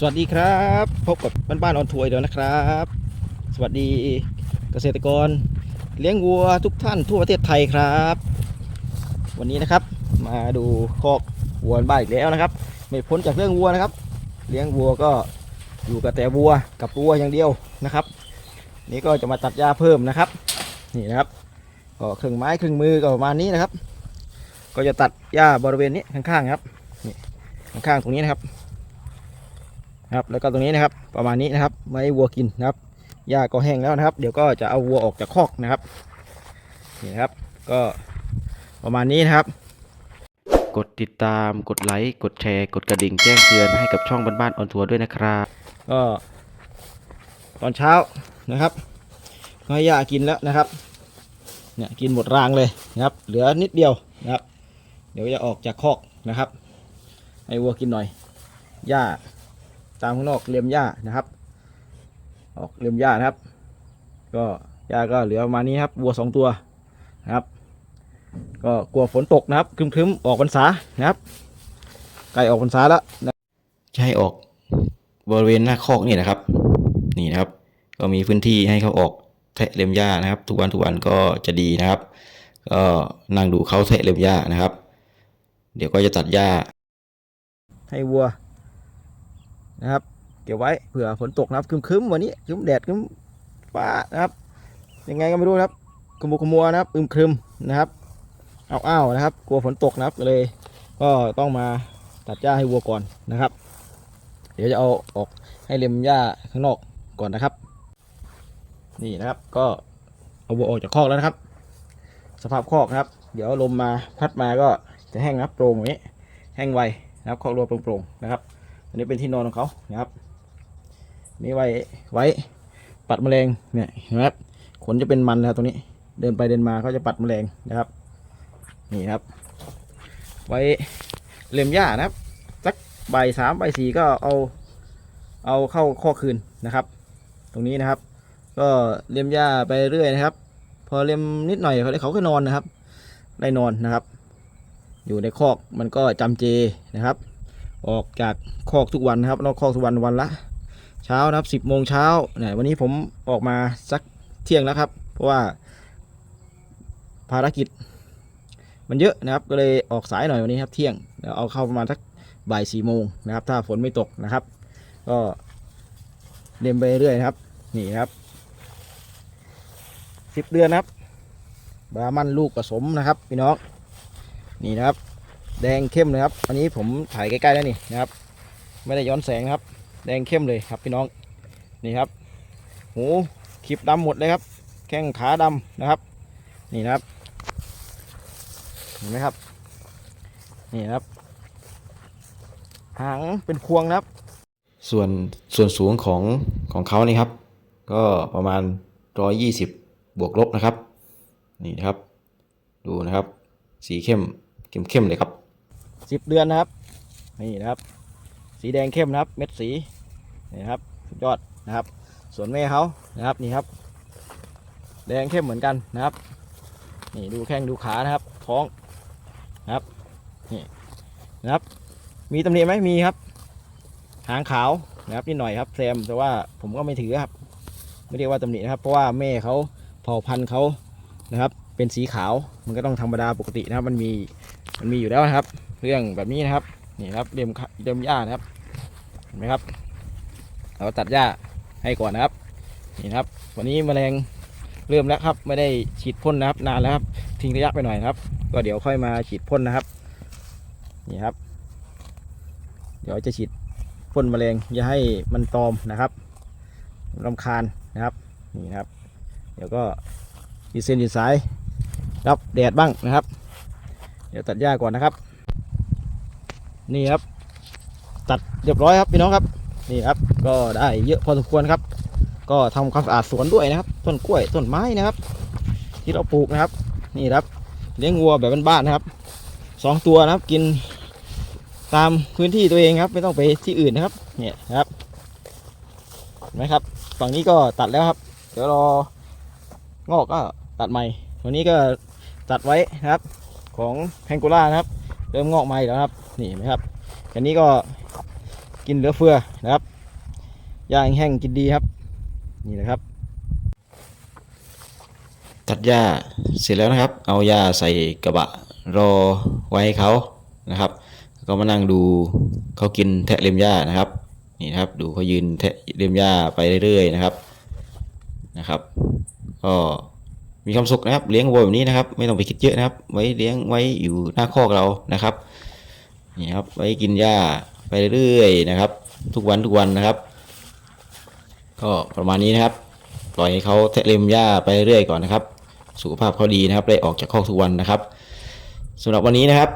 สวัสดีครับพบกับบ้านบ้านออนทัวร์เดียวนะครับ สวัสดีเกษตรกร เลี้ยงวัวทุกท่านทั่วประเทศไทยครับ วันนี้นะครับ มาดูคอกวัวบ้านอีกแล้วนะครับ ไม่พ้นจากเรื่องวัวนะครับ เลี้ยงวัวก็อยู่กับแต่วัวกับวัวอย่างเดียวนะครับ นี่ก็จะมาตัดหญ้าเพิ่มนะครับนี่นะครับก็เครื่องไม้เครื่องมือก็ประมาณนี้นะครับ ก็จะตัดหญ้าบริเวณนี้ข้างๆครับนี่ข้างๆตรงนี้นะครับ นะครับแล้วก็ตรงนี้นะครับประมาณนี้นะครับไม่ให้วัวกินนะครับหญ้าก็แห้งแล้วนะครับ เดี๋ยวก็จะเอาวัวออกจากคอกนะครับนี่นะครับก็ประมาณนี้นะครับ กดติดตามกดไลค์กดแชร์ กดกระดิ่งแจ้งเตือนให้กับช่องบ้านๆออนทัวร์ด้วยนะครับก็ตอนเช้านะครับก็ให้หญ้ากินแล้วนะครับเนี่ยกินหมดรางเลยนะครับ เหลือนิดเดียวนะครับ เดี๋ยวจะออกจากคอกนะครับ ให้วัวกินหน่อยหญ้า ตามข้างนอกเลียมหญ้านะครับ ออกเลียมหญ้านะครับ ก็หญ้าก็เหลือประมาณนี้ครับวัวสองตัวนะครับ ก็กลัวฝนตกนะครับครึ้มๆออกพรรษานะครับใกล้ออกพรรษาแล้วจะให้ออกบริเวณหน้าคอกนี่นะครับ นี่นะครับ ก็มีพื้นที่ให้เขาออกแทะเล็มหญ้านะครับ ทุกวันทุกวันก็จะดีนะครับ ก็นั่งดูเขาแทะเล็มหญ้านะครับ เดี๋ยวก็จะตัดหญ้าให้วัว นะครับ เก็บไว้เผื่อฝนตกนะครับครึ้มๆวันนี้ครึ้มแดดครึ้มฟ้านะครับ ยังไงก็ไม่รู้ครับขมุกขมัวนะครับอึมครึมนะครับเอาอ้าวๆนะครับ กลัวฝนตกนะครับเลย ก็ต้องมาตัดหญ้าให้วัวก่อนนะครับ เดี๋ยวจะเอาออกให้เล็มหญ้าข้างนอกก่อนนะครับ นี่นะครับก็เอาวัวออกจากคอกแล้วนะครับ สภาพคอกนะครับ เดี๋ยวลมมาพัดมาก็จะแห้งนะครับโปร่งองนี้แห้งไวนะครับคอกรัวโปร่งๆนะครับ อันนี้เป็นที่นอนของเขานะครับนี่ไว้ไว้ปัดแมลงเนี่ยเห็นไหมครับขนจะเป็นมันนะครับตรงนี้ เดินไปเดินมาเขาจะปัดแมลงนะครับ นี่ครับ ไว้เล็มหญ้านะครับสักใบสามใบสี่ก็เอาเอาเข้าข้อคืนนะครับ ตรงนี้นะครับ ก็เล็มหญ้าไปเรื่อยนะครับ พอเล็มนิดหน่อยเขาเขาก็นอนนะครับ ได้นอนนะครับ อยู่ในคอกมันก็จำเจนะครับ ออกจากคอกทุกวันนะครับนอกคอกทุกวันวันละ เช้านะครับสิบโมงเช้าเนี่ยวันนี้ผมออกมาสักเที่ยงแล้วครับ เพราะว่าภารกิจ มันเยอะนะครับก็เลยออกสายหน่อยวันนี้ครับเที่ยงเดี๋ยวเอาเข้าประมาณสักบ่ายสี่โมงนะครับ ถ้าฝนไม่ตกนะครับ ก็เดินไปเรื่อยนะครับ นี่ครับสิบเดือนนะครับบรามันลูกผสมนะครับพี่น้องนี่นะครับ แดงเข้มเลยครับ อันนี้ผมถ่ายใกล้ๆแล้วนี่นะครับ ไม่ได้ย้อนแสงครับ แดงเข้มเลยครับพี่น้อง นี่ครับ หูขีบดำหมดเลยครับ แข้งขาดำนะครับ นี่นะครับ เห็นไหมครับ นี่นะครับ หางเป็นพวงนะครับ ส่วนส่วนสูงของของเขานี่ครับ ก็ประมาณ 120 บวกลบนะครับ นี่นะครับ ดูนะครับ สีเข้มเข้มเข้มเลยครับ สิบเดือนนะครับ นี่นะครับ สีแดงเข้มนะครับ เม็ดสีนี่ครับสุดยอดนะครับ ส่วนแม่เขานะครับนี่ครับ แดงเข้มเหมือนกันนะครับ นี่ดูแข้งดูขานะครับ ท้องนะครับนี่นะครับ มีตำหนิไหมมีครับ หางขาวนะครับนิดหน่อยครับแซมแต่ว่าผมก็ไม่ถือครับ ไม่เรียกว่าตำหนินะครับ เพราะว่าแม่เขาเผ่าพันธุ์เขานะครับ เป็นสีขาวมันก็ต้องธรรมดาปกตินะครับ มันมีมันมีอยู่แล้วนะครับ เรื่องแบบนี้นะครับ นี่ครับเดิมเดิมหญ้านะครับเห็นไหมครับ เราตัดหญ้าให้ก่อนนะครับ นี่ครับ วันนี้แมลงเริ่มแล้วครับ ไม่ได้ฉีดพ่นนะครับ นานแล้วครับ ทิ้งระยะไปหน่อยนะครับ ก็เดี๋ยวค่อยมาฉีดพ่นนะครับ นี่ครับ เดี๋ยวจะฉีดพ่นแมลงอย่าให้มันตอมนะครับรำคาญนะครับ นี่นะครับ เดี๋ยวก็ยีเส้นยีสายรับแดดบ้างนะครับ เดี๋ยวตัดหญ้าก่อนนะครับ นี่ครับ ตัดเรียบร้อยครับพี่น้องครับ นี่ครับ ก็ได้เยอะพอสมควรครับ ก็ทำความสะอาดสวนด้วยนะครับ ต้นกล้วยต้นไม้นะครับ ที่เราปลูกนะครับ นี่ครับเลี้ยงวัวแบบบ้านๆนะครับสองตัวนะครับ กินตามพื้นที่ตัวเองครับ ไม่ต้องไปที่อื่นนะครับ เนี่ยนะครับเห็นไหมครับ ฝั่งนี้ก็ตัดแล้วครับ เดี๋ยวรองอกก็ตัดใหม่วันนี้ก็ตัดไว้นะครับ ของแพงโกล่านะครับ เริ่มงอกใหม่แล้วครับ นี่ไหมครับอันนี้ก็กินเหลือเฟือนะครับย่างแห้งกินดีครับ นี่นะครับ ตัดหญ้าเสร็จแล้วนะครับ เอาหญ้าใส่กระบะรอไว้ให้เขานะครับ ก็มานั่งดูเขากินแทะเล็มหญ้านะครับนี่นะครับดูเขายืนแทะเล็มหญ้าไปเรื่อยๆนะครับนะครับก็มีความสุขนะครับ เลี้ยงวัวแบบนี้นะครับ ไม่ต้องไปคิดเยอะนะครับ ไว้เลี้ยงไว้อยู่หน้าคอกเรานะครับ นี่ครับ ไว้กินหญ้าไปเรื่อยๆนะครับ ทุกวันทุกวันนะครับ ก็ประมาณนี้นะครับ ปล่อยให้เขาแทะเล็มหญ้าไปเรื่อยก่อนนะครับ สุขภาพเขาดีนะครับ ได้ออกจากคอกทุกวันนะครับสำหรับวันนี้นะครับ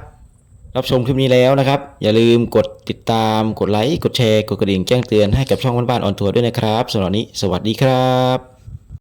รับชมคลิปนี้แล้วนะครับ อย่าลืมกดติดตามกดไลค์กดแชร์กดกระดิ่งแจ้งเตือนให้กับช่องบ้านๆออนทัวร์ด้วยนะครับสำหรับนี้ สวัสดีครับ